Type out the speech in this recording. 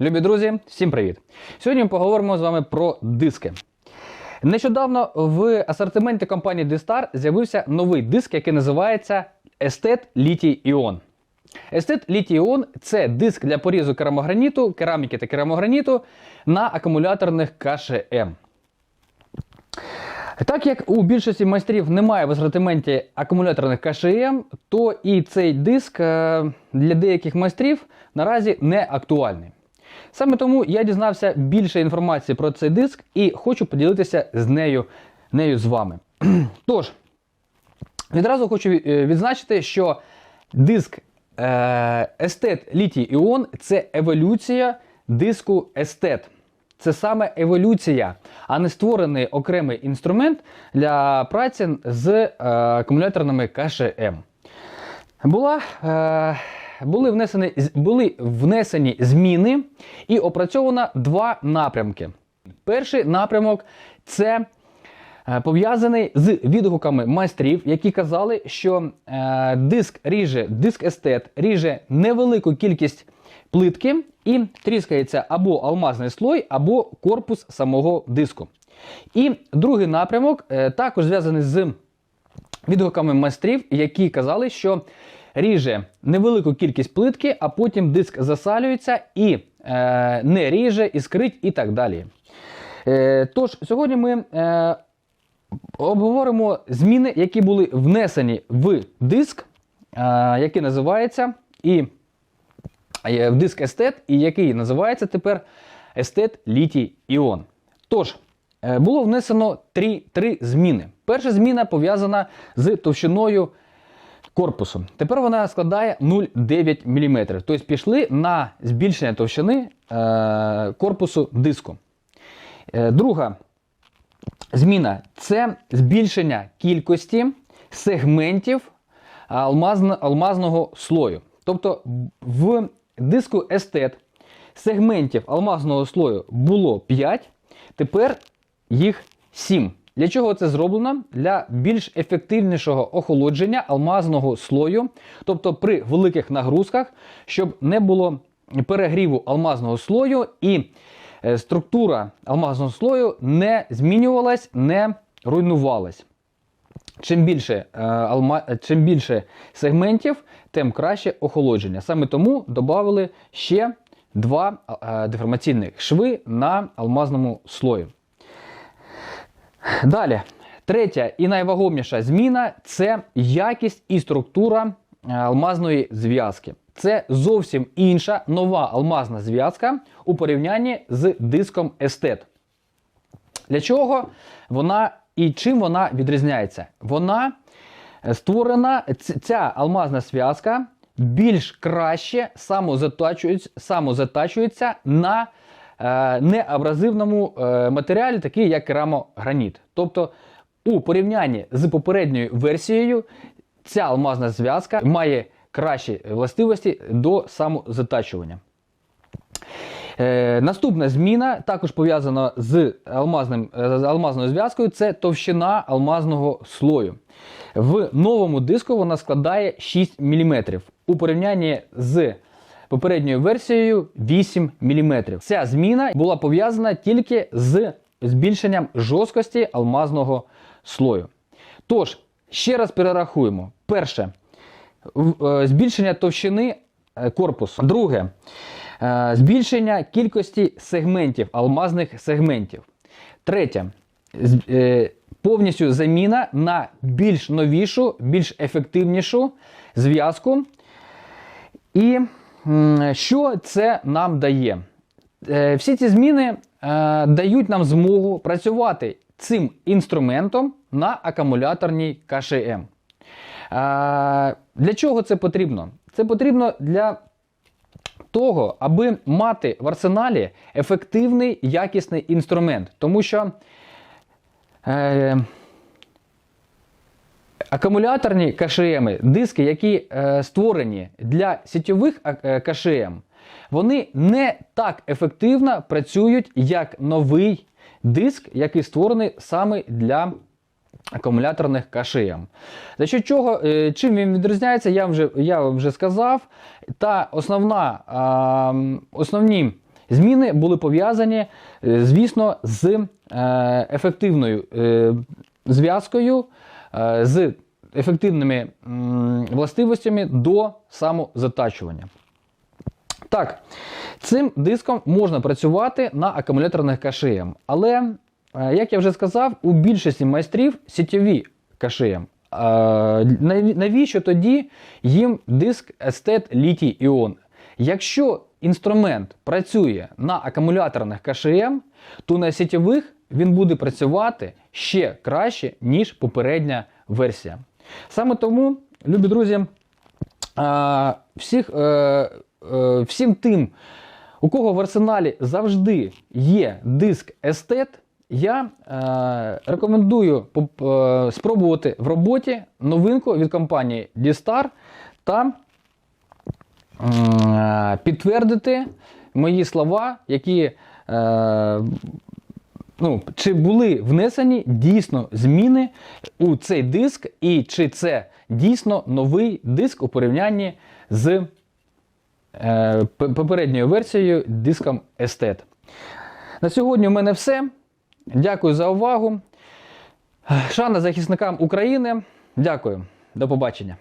Любі друзі, всім привіт! Сьогодні ми поговоримо з вами про диски. Нещодавно в асортименті компанії D-Star з'явився новий диск, який називається Estet Lithium Ion. Estet Lithium Ion – це диск для порізу керамограніту, кераміки та керамограніту на акумуляторних КШМ. Так як у більшості майстрів немає в асортименті акумуляторних КШМ, то і цей диск е, для деяких майстрів наразі не актуальний. Саме тому я дізнався більше інформації про цей диск і хочу поділитися з нею, нею з вами. Тож, відразу хочу е, відзначити, що диск е, Estet Lithium Ion це еволюція диску Estet. Це саме еволюція, а не створений окремий інструмент для праці з е, акумуляторними КШМ. Була, е, були, внесені, були внесені зміни і опрацьовано два напрямки. Перший напрямок це е, пов'язаний з відгуками майстрів, які казали, що е, диск ріже, диск естет ріже невелику кількість плитки і тріскається або алмазний слой, або корпус самого диску. І другий напрямок е, також зв'язаний з відгуками майстрів, які казали, що ріже невелику кількість плитки, а потім диск засалюється і е, не ріже, іскрить і так далі. Е, тож, сьогодні ми е, обговоримо зміни, які були внесені в диск, е, який називається і е, в диск Estet, і який називається тепер Estet Lithium Ion. Тож, е, було внесено три, три зміни. Перша зміна пов'язана з товщиною корпусу. Тепер вона складає 0,9 мм. Тобто пішли на збільшення товщини е, корпусу диску. Е, друга зміна це збільшення кількості сегментів алмазно- алмазного слою. Тобто в диску Estet сегментів алмазного слою було 5, тепер їх 7. Для чого це зроблено? Для більш ефективнішого охолодження алмазного слою, тобто при великих нагрузках, щоб не було перегріву алмазного слою і е, структура алмазного слою не змінювалась, не руйнувалась. Чим більше, е, алма... чим більше сегментів, тим краще охолодження. Саме тому додали ще два е, деформаційних шви на алмазному слої. Далі, третя і найвагоміша зміна це якість і структура е, алмазної зв'язки. Це зовсім інша нова алмазна зв'язка у порівнянні з диском Estet. Для чого вона і чим вона відрізняється? Вона е, створена, ця алмазна зв'язка більш краще самозатачується, самозатачується на неабразивному е, матеріалі, такий як керамограніт. Тобто, у порівнянні з попередньою версією, ця алмазна зв'язка має кращі властивості до самозатачування. Е, наступна зміна, також пов'язана з, алмазним, е, з алмазною зв'язкою, це товщина алмазного слою. В новому диску вона складає 6 мм. У порівнянні з попередньою версією 8 мм. Ця зміна була пов'язана тільки з збільшенням жорсткості алмазного слою. Тож, ще раз перерахуємо. Перше, е, збільшення товщини е, корпусу. Друге, е, збільшення кількості сегментів, алмазних сегментів. Третє, повністю заміна на більш новішу, більш ефективнішу зв'язку. І що це нам дає? Е, Всі ці зміни е, дають нам змогу працювати цим інструментом на акумуляторній КШМ. Е, Для чого це потрібно? Це потрібно для того, аби мати в арсеналі ефективний якісний інструмент. Тому що акумуляторні КШМ, диски, які е, створені для сітьових а- е, КШМ, вони не так ефективно працюють, як новий диск, який створений саме для акумуляторних КШМ. За що чого, е, чим він відрізняється, я вже, я вам вже сказав. Та основна, м, основні Зміни були пов'язані, е, звісно, з е, ефективною е, зв'язкою, е, з ефективними властивостями до самозатачування. Так, цим диском можна працювати на акумуляторних кашеям, але, е, як я вже сказав, у більшості майстрів сітєві кашеєм. Е, Навіщо тоді їм диск Estet літій іон? Якщо інструмент працює на акумуляторних кашеєм, то на сітєвих він буде працювати ще краще, ніж попередня версія. Саме тому, любі друзі, всіх, е, е, всім тим, у кого в арсеналі завжди є диск Естет, я е, рекомендую спробувати в роботі новинку від компанії D-Star та підтвердити мої слова, які. Ну, чи були внесені дійсно зміни у цей диск, і чи це дійсно новий диск у порівнянні з е, попередньою версією диском Estet. На сьогодні у мене все. Дякую за увагу. Шана захисникам України. Дякую. До побачення.